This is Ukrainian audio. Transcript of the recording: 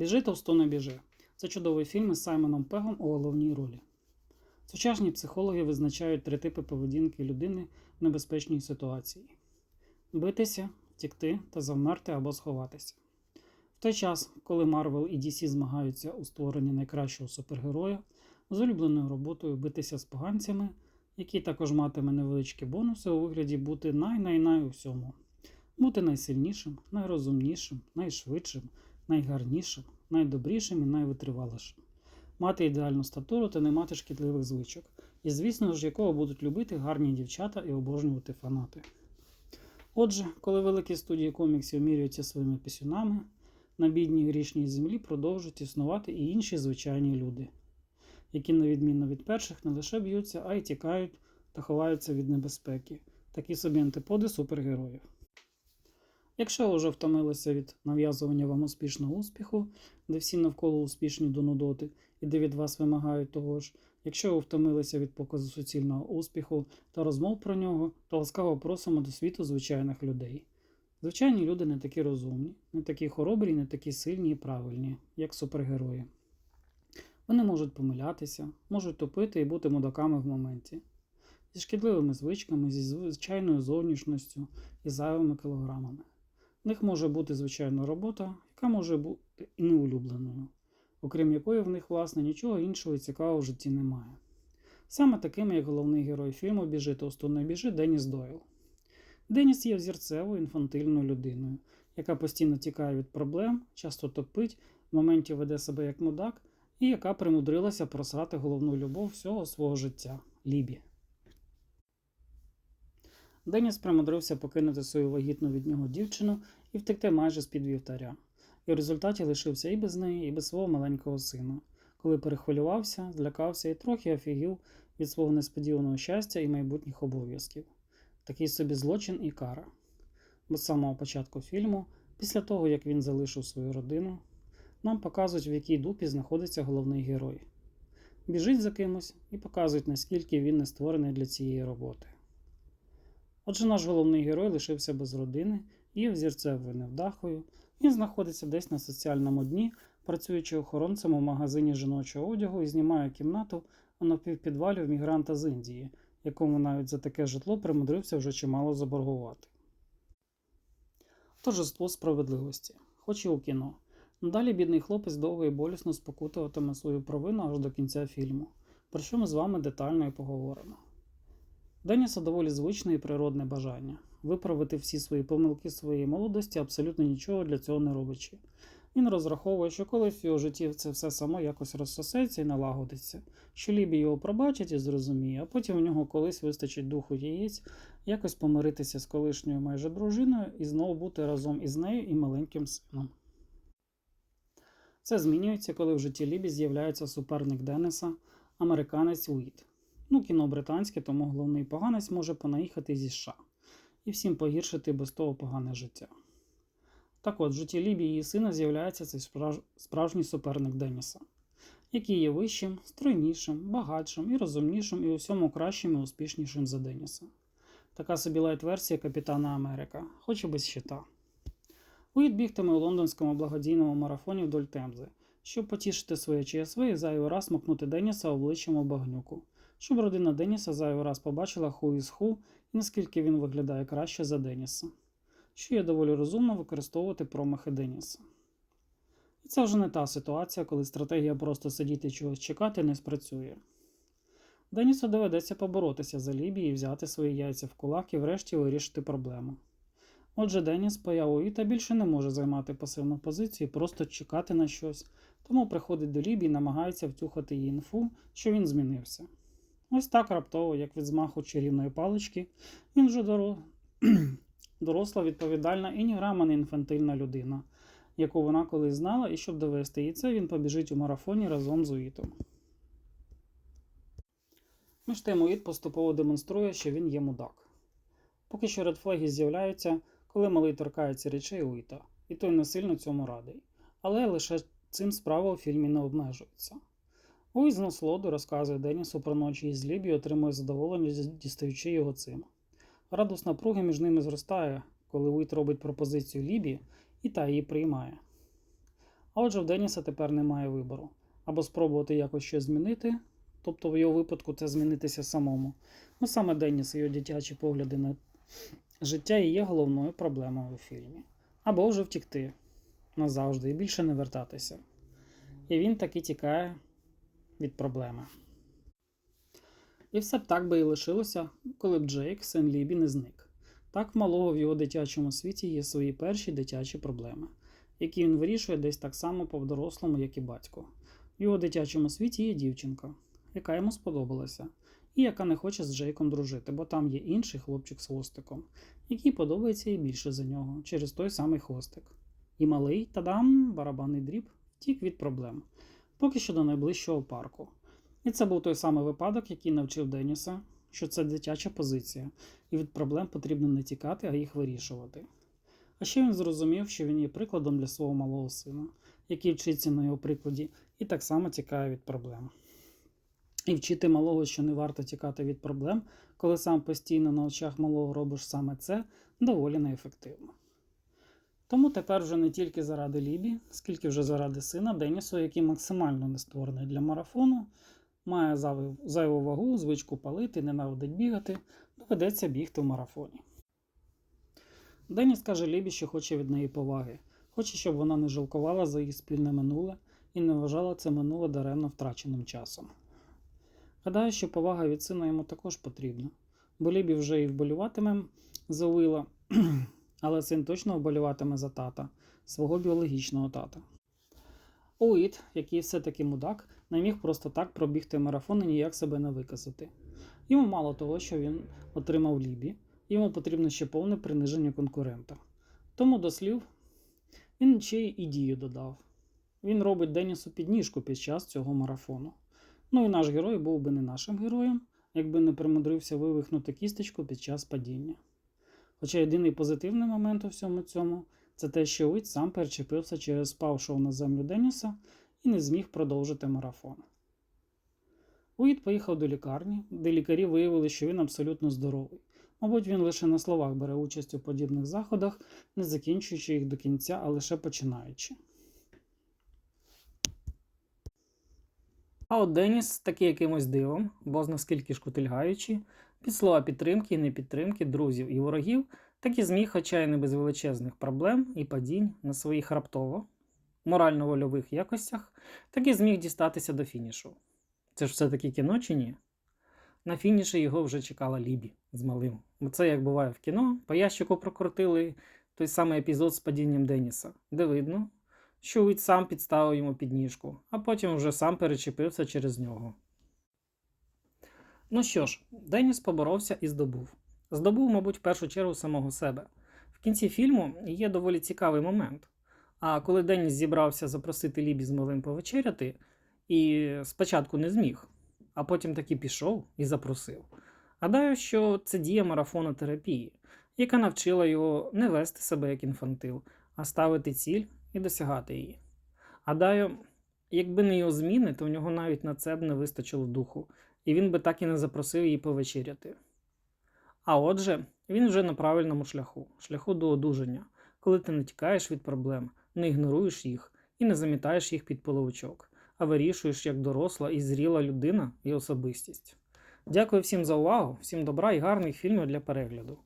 Біжи товсто не біжи. Це чудовий фільм із Саймоном Пегом у головній ролі. Сучасні психологи визначають три типи поведінки людини в небезпечній ситуації: битися, втікти та завмерти або сховатися. В той час, коли Марвел і DC змагаються у створенні найкращого супергероя, з улюбленою роботою битися з поганцями, який також матиме невеличкі бонуси у вигляді бути най-най-най у. Бути найсильнішим, найрозумнішим, найшвидшим, найгарнішим, найдобрішим і найвитривалішим. Мати ідеальну статуру та не мати шкідливих звичок, і, звісно ж, якого будуть любити гарні дівчата і обожнювати фанати. Отже, коли великі студії коміксів міряються своїми пісюнами, на бідній грішній землі продовжують існувати і інші звичайні люди, які, на відміну від перших, не лише б'ються, а й тікають та ховаються від небезпеки, такі собі антиподи супергероїв. Якщо ви вже втомилися від нав'язування вам успішного успіху, де всі навколо успішні до нудоти і де від вас вимагають того ж, якщо ви втомилися від показу суцільного успіху та розмов про нього, то ласкаво просимо до світу звичайних людей. Звичайні люди не такі розумні, не такі хоробрі, не такі сильні і правильні, як супергерої. Вони можуть помилятися, можуть топити і бути мудаками в моменті, зі шкідливими звичками, зі звичайною зовнішністю і зайвими кілограмами. В них може бути звичайна робота, яка може бути і неулюбленою, окрім якої в них, власне, нічого іншого і цікавого в житті немає. Саме таким, як головний герой фільму Біжи товсто не біжи Деніс Дойл. Деніс є взірцевою інфантильною людиною, яка постійно тікає від проблем, часто топить, в моменті веде себе як мудак, і яка примудрилася просрати головну любов всього свого життя Лібі. Деніс примудрився покинути свою вагітну від нього дівчину і втекти майже з-під вівтаря, і в результаті лишився і без неї, і без свого маленького сина, коли перехвилювався, злякався і трохи офігів від свого несподіваного щастя і майбутніх обов'язків. Такий собі злочин і кара. Бо з самого початку фільму, після того як він залишив свою родину, нам показують, в якій дупі знаходиться головний герой. Біжить за кимось і показують, наскільки він не створений для цієї роботи. Отже, наш головний герой лишився без родини і взірцевою невдахою. Він знаходиться десь на соціальному дні, працюючи охоронцем у магазині жіночого одягу і знімає кімнату у напівпідвалі в мігранта з Індії, якому навіть за таке житло примудрився вже чимало заборгувати. Торжество справедливості, хоч і у кіно. Надалі бідний хлопець довго і болісно спокутуватиме свою провину аж до кінця фільму, про що ми з вами детально і поговоримо. Деніса доволі звичне і природне бажання виправити всі свої помилки своєї молодості, абсолютно нічого для цього не робячи. Він розраховує, що колись в його житті це все само якось розсосеться і налагодиться, що Лібі його пробачить і зрозуміє, а потім у нього колись вистачить духу яєць якось помиритися з колишньою майже дружиною і знову бути разом із нею і маленьким сином. Це змінюється, коли в житті Лібі з'являється суперник Денниса, американець Уіт. Ну, кіно британське, тому головний поганець може понаїхати зі США і всім погіршити без того погане життя. Так от, в житті Лібі її сина з'являється цей справж... справжній суперник Деніса, який є вищим, стройнішим, багатшим і розумнішим, і у всьому кращим і успішнішим за Деніса. Така собі лайт-версія Капітана Америка, хоч і без щита. Уїд бігтиме у лондонському благодійному марафоні вдоль Темзи, щоб потішити своє ЧСВ і зайвий раз мокнути Деніса обличчям у багнюку, щоб родина Деніса зайвий раз побачила ху із ху і наскільки він виглядає краще за Деніса, що є доволі розумно використовувати промахи Деніса. І це вже не та ситуація, коли стратегія просто сидіти і чогось чекати не спрацює. Денісу доведеться поборотися за Лібі і взяти свої яйця в кулак і врешті вирішити проблему. Отже, Деніс появу Іта більше не може займати пасивну позицію і просто чекати на щось, тому приходить до Лібі і намагається втюхати їй інфу, що він змінився. Ось так раптово, як від змаху чарівної палички, він вже доро... доросла, відповідальна і ні інфантильна людина, яку вона колись знала, і щоб довести їй це, він побіжить у марафоні разом з Уїтом. Між тим Уїт поступово демонструє, що він є мудак. Поки що редфлеги з'являються, коли малий торкається речей Уїта, і той не сильно цьому радий. Але лише цим справа у фільмі не обмежується. Уїт з насолоду розказує Денісу про ночі із Лібі і отримує задоволення, дістаючи його цим. Радус напруги між ними зростає, коли Уїт робить пропозицію Лібі, і та її приймає. А отже, в Деніса тепер немає вибору. Або спробувати якось щось змінити, тобто в його випадку це змінитися самому. Ну саме Деніс і його дитячі погляди на життя і є головною проблемою у фільмі. Або вже втікти назавжди і більше не вертатися. І він таки тікає від проблеми. І все б так би і лишилося, коли б Джейк, син Лібі, не зник. Так малого в його дитячому світі є свої перші дитячі проблеми, які він вирішує десь так само по-дорослому, як і батько. В його дитячому світі є дівчинка, яка йому сподобалася, і яка не хоче з Джейком дружити, бо там є інший хлопчик з хвостиком, який подобається їй більше за нього через той самий хвостик. І малий тадам, барабанний дріб, втік від проблем, поки що до найближчого парку. І це був той самий випадок, який навчив Деніса, що це дитяча позиція, і від проблем потрібно не тікати, а їх вирішувати. А ще він зрозумів, що він є прикладом для свого малого сина, який вчиться на його прикладі і так само тікає від проблем. І вчити малого, що не варто тікати від проблем, коли сам постійно на очах малого робиш саме це, доволі неефективно. Тому тепер вже не тільки заради Лібі, скільки вже заради сина Денісу, який максимально не створений для марафону, має зайву- вагу, звичку палити, ненавидить бігати, доведеться бігти в марафоні. Деніс каже Лібі, що хоче від неї поваги, хоче, щоб вона не жалкувала за їх спільне минуле і не вважала це минуле даремно втраченим часом. Гадаю, що повага від сина йому також потрібна, бо Лібі вже і вболіватиме за Уіла, але син точно вболіватиме за тата, свого біологічного тата. Уіт, який все-таки мудак, не міг просто так пробігти марафон і ніяк себе не виказати. Йому мало того, що він отримав Лібі, йому потрібно ще повне приниження конкурента. Тому до слів він ще й дію додав. Він робить Денісу підніжку під час цього марафону. Ну і наш герой був би не нашим героєм, якби не примудрився вивихнути кісточку під час падіння. Хоча єдиний позитивний момент у всьому цьому це те, що Уіт сам перечепився через спавшого на землю Деніса і не зміг продовжити марафон. Уіт поїхав до лікарні, де лікарі виявили, що він абсолютно здоровий. Мабуть, він лише на словах бере участь у подібних заходах, не закінчуючи їх до кінця, а лише починаючи. А от Деніс, такий якимось дивом, бо наскільки шкутильгаючи, під слова підтримки і непідтримки друзів і ворогів, так і зміг, хоча й не без величезних проблем і падінь на своїх раптово, морально-вольових якостях, так і зміг дістатися до фінішу. Це ж все-таки кіно чи ні? На фініші його вже чекала Лібі з малим. Бо це, як буває в кіно, по ящику прокрутили той самий епізод з падінням Деніса, де видно, що Уіт сам підставив йому підніжку, а потім вже сам перечепився через нього. Ну що ж, Деніс поборовся і здобув. Здобув, мабуть, в першу чергу самого себе. В кінці фільму є доволі цікавий момент. А коли Деніс зібрався запросити Лібі з малим повечеряти, і спочатку не зміг, а потім таки пішов і запросив. Гадаю, що це дія марафонотерапії, яка навчила його не вести себе як інфантил, а ставити ціль і досягати її. Гадаю, якби не його зміни, то в нього навіть на це б не вистачило духу, і він би так і не запросив її повечеряти. А отже, він вже на правильному шляху, шляху до одужання, коли ти не тікаєш від проблем, не ігноруєш їх і не замітаєш їх під половичок, а вирішуєш як доросла і зріла людина і особистість. Дякую всім за увагу, всім добра і гарних фільмів для перегляду.